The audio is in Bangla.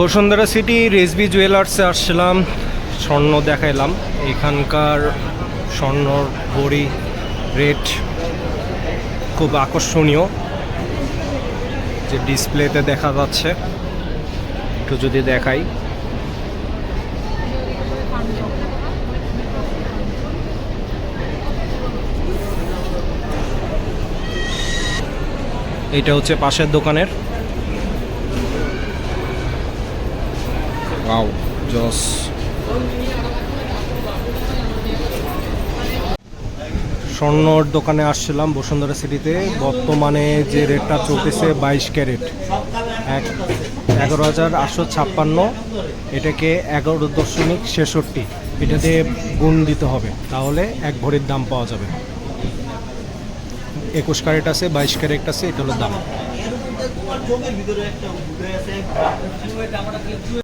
বসুন্ধরা সিটি রেসবি জুয়েলার্সে আসছিলাম, স্বর্ণ দেখাইলাম। এখানকার স্বর্ণর বড়ি রেট খুব আকর্ষণীয়, যে ডিসপ্লেতে দেখা যাচ্ছে। একটু যদি দেখাই। এটা হচ্ছে পাশের দোকানের। ওয়াও জস স্বর্ণর দোকানে আসছিলাম বসুন্ধরা সিটিতে বর্তমানে যে রেটটা চলতেছে বাইশ ক্যারেট। এক এগারো হাজার আটশো ছাপ্পান্ন। এটাকে এগারো দশমিক ছেষট্টি। এটাতে গুণ দিতে হবে। তাহলে এক ভরির দাম পাওয়া যাবে। একুশ ক্যারেট আছে, বাইশ ক্যারেট আছে, এটা হলো দাম।